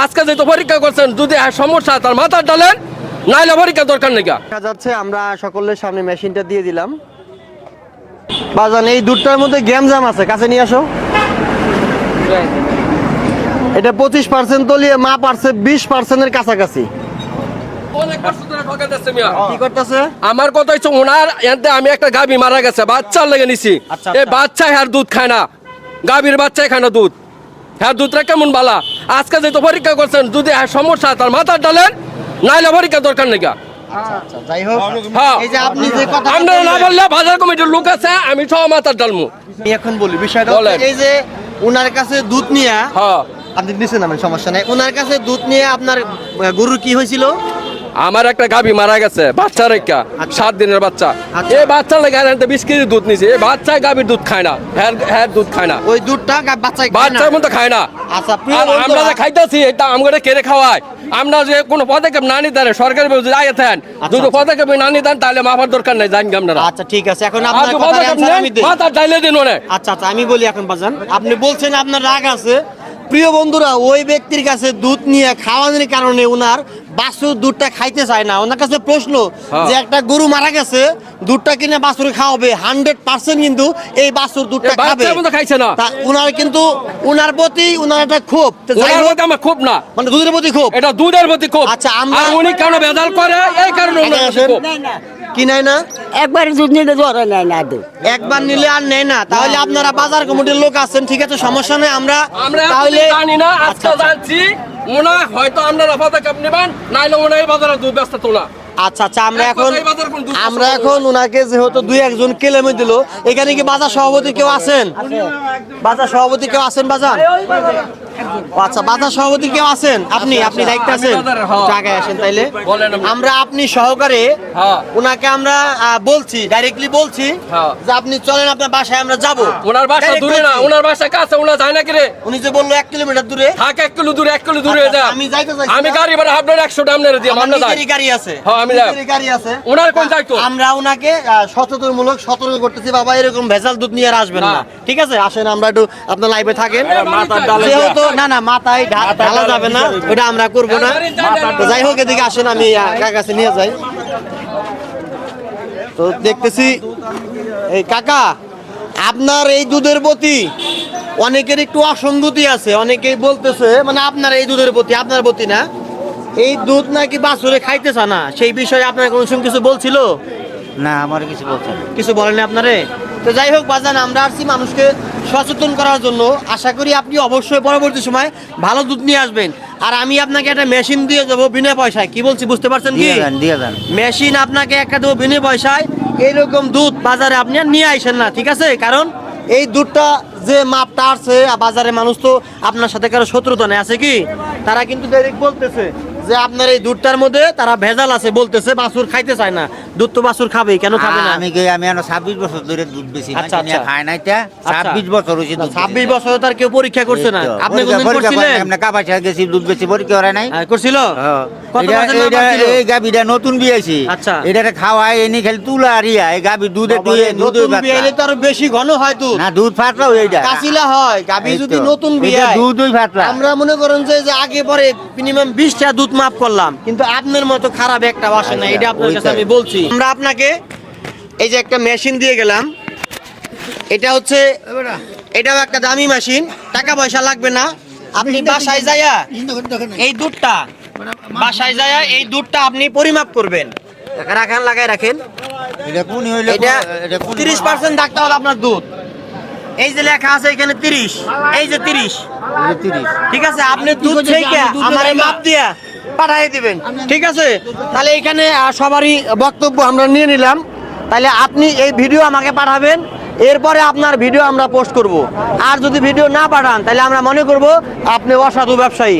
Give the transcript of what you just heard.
আজকে যেহেতু পরীক্ষা করছেন যদি সমস্যা তার মাথার ডালেন নাইলে পরীক্ষা দরকার নেই দেখা যাচ্ছে আমরা সকলের সামনে মেশিনটা দিয়ে দিলাম। বাজান এই দুধটার মধ্যে গ্যাম জাম আছে কাছে নিয়ে আসো। এটা পঁচিশ পার্সেন্ট তলিয়ে মা পারছে বিশ পার্সেন্টের কাছাকাছি। আমার কথা হচ্ছে ওনার আমি একটা গাভী মারা গেছে বাচ্চার লেগে নিছি। আচ্ছা, এই আচ্ছা। বাচ্চা হ্যার দুধ খায় না। গাভীর বাচ্চাই খায় না দুধ। হ্যাঁ দুধটা কেমন বালা? আজকে যেহেতু পরীক্ষা করছেন যদি হ্যাঁ সমস্যা তার মাথার ডালেন নাইলে পরীক্ষা দরকার নেই যাই হ্যাঁ। এই যে আপনি যে কথা আপনারা বাজার কমিটির লোক আছে আমি সব মাথার ডালমু আমি এখন বলি বিষয়টা এই যে ওনার কাছে দুধ নিয়ে হ্যাঁ। আপনি নিচে নামেন সমস্যা নাই। উনার কাছে দুধ নিয়ে আপনার গরুর কি হয়েছিল? আমার একটা গাভী মারা গেছে বাচ্চা রেখা আচ্ছা। সাত দিনের বাচ্চা। আচ্ছা। এই বাচ্চা লেগে বিশ কেজি দুধ নিছে। এই বাচ্চা গাভীর দুধ খায় না হ্যার হ্যার দুধ খায় না। ওই দুধটা না। বাচ্চার মধ্যে খায় না। আচ্ছা আমরা যে খাইতেছি এটা আমরা কেড়ে খাওয়াই আমরা যে কোনো পদক্ষেপ না নিতেন সরকারি যদি পদক্ষেপ না নিতেন তাহলে মাফার দরকার নেই জানি আপনারা। আচ্ছা ঠিক আছে। এখন ডাইলে দিন আচ্ছা আচ্ছা আমি বলি এখন বাজান। আপনি বলছেন আপনার রাগ আছে। প্রিয় বন্ধুরা ওই ব্যক্তির কাছে দুধ নিয়ে খাওয়ানোর কারণে ওনার বাছুর দুধটা খাইতে চায় না। ওনার কাছে প্রশ্ন হ্যাঁ। যে একটা গরু মারা গেছে দুধটা কিনে বাছুর খাওয়াবে। হান্ড্রেড পার্সেন্ট কিন্তু এই বাছুর দুধটা খাবে। খাইছে না। তা উনার কিন্তু উনার প্রতি উনার একটা ক্ষোভ। আমার খুব না। মানে দুধের প্রতি ক্ষোভ। এটা দুধের প্রতি খুব আচ্ছা, আমরা- উনি কেন বেজাল করে? এই কারণে। খুব কি নাই না? একবার দুধ নিলে ধরে নেয় না দুধ। একবার নিলে আর নেয় না। তাহলে আপনারা বাজার কমিটির লোক আছেন ঠিক আছে? সমস্যা নেই আমরা আমরা তাহলে তাহলে জানি না আজকে আচ্ছা, আচ্ছা। জানছি। ওনা হয়তো আপনারা কাপ নেবেন নাইলে মনে হয় বাজারে দুধ ব্যস্ত তোলা। আচ্ছা আচ্ছা আমরা এখন আমরা এখন উনাকে যেহেতু দুই একজন কেলেমে দিল এখানে কি বাজার সভাপতি কেউ আছেন? বাজার সভাপতি কেউ আছেন বাজার? আচ্ছা বাজার সভাপতি কেউ আছেন? আপনি আপনি দায়িত্ব আছেন? হ্যাঁ। আসেন তাইলে। আমরা আপনি সহকারে হ্যাঁ। উনাকে আমরা বলছি ডাইরেক্টলি বলছি হ্যাঁ। যে আপনি চলেন আপনার বাসায় আমরা যাব। ওনার বাসা দূরে না ওনার বাসা কাছে ওনা যায় না কিরে উনি যে বলল এক কিলোমিটার দূরে। থাক এক কিলো দূরে এক কিলো দূরে আচ্ছা, যা আমি যাইতে চাইছি আমি গাড়ি ভাড়া আপনার একশো টাকা আপনার দিয়ে আমার নিজেরই গাড়ি আছে। হ্যাঁ, আমি যাই। গাড়ি আছে। ওনার আমরা ওনাকে সচেতনমূলক সতর্ক করতেছি বাবা এরকম ভেজাল দুধ নিয়ে আসবেন না। না। ঠিক আছে? আসেন আমরা একটু আপনার লাইভে থাকেন। যেহেতু না না মাথায় ঢালা যাবে না ওটা আমরা করব না। তো যাই হোক এদিকে আসেন আমি কাছে নিয়ে যাই। তো দেখতেছি এই কাকা আপনার এই দুধের প্রতি অনেকের একটু অসঙ্গতি আছে অনেকেই বলতেছে মানে আপনার এই দুধের প্রতি আপনার প্রতি না এই দুধ নাকি বাছুরে খাইতেছে না? সেই বিষয়ে আপনার কোনো কিছু বলছিল? না আমার কিছু বলছে কিছু বলেন আপনারে? তো যাই হোক বাজান আমরা আসছি মানুষকে সচেতন করার জন্য। আশা করি আপনি অবশ্যই পরবর্তী সময় ভালো দুধ নিয়ে আসবেন। আর আমি আপনাকে একটা মেশিন দিয়ে দেবো বিনা পয়সায়। কি বলছি বুঝতে পারছেন কি? মেশিন আপনাকে একটা দেবো বিনা পয়সায়। এইরকম দুধ বাজারে আপনি আর নিয়ে আইসেন না ঠিক আছে? কারণ এই দুধটা যে মাপটা আসছে বাজারে মানুষ তো আপনার সাথে কারও শত্রুতা নেই আছে কি? তারা কিন্তু ডাইরেক্ট বলতেছে যে আপনার এই দুধটার মধ্যে তারা ভেজাল আছে বলতেছে বাছুর খাইতে চায় না। দুধ তো বাছুর খাবে কেন খাবে না? আমি গে আমি এখনও ছাব্বিশ বছর ধরে দুধ বেশি আচ্ছা, আচ্ছা। খায় নাই তা। ছাব্বিশ বছর দুধ ছাব্বিশ বছর তার কেউ পরীক্ষা করছে না। আপনি কোনদিন করছিলেন? কাপাসা গেছি দুধ বেশি পরীক্ষা করে নাই। হ্যাঁ, করছিল? কত নাম্বার ছিল? এই গাবিটা নতুন বিয়েছি আচ্ছা। এটা খাওয়াই এনে খালি তুলা আর ইয়া এই গাবি দুধ বাবারে, দুধ তো আরও বেশি ঘন হয় দুধ। না দুধ ফাটলাও এইটা। কাছিলা হয় গাবি যদি নতুন বিয়ে দুধই ফাটলা। আমরা মনে করেন যে যে আগে পরে মিনিমাম বিশটা দুধ মাপ করলাম। কিন্তু আপনার মতো খারাপ একটা বাসে না এটা আপনার কাছে আমি বলছি। আমরা আপনাকে এই যে একটা মেশিন দিয়ে গেলাম। এটা হচ্ছে এটাও একটা দামি মেশিন টাকা পয়সা লাগবে না। আপনি বাসায় যাইয়া এই দুধটা বাসায় যাইয়া এই দুধটা আপনি পরিমাপ করবেন। রাখান লাগাই রাখেন। এটা কোন হইল? এটা এটা কোন তিরিশ পার্সেন্ট থাকতে হবে আপনার দুধ। এই যে লেখা আছে এখানে তিরিশ। এই যে তিরিশ। ঠিক আছে আপনি দুধ থেকে আমার মাপ দিয়া। পাঠিয়ে দিবেন। ঠিক আছে? তাহলে এখানে সবারই বক্তব্য আমরা নিয়ে নিলাম। তাহলে আপনি এই ভিডিও আমাকে পাঠাবেন, এরপরে আপনার ভিডিও আমরা পোস্ট করব। আর যদি ভিডিও না পাঠান, তাহলে আমরা মনে করব আপনি অসাধু ব্যবসায়ী।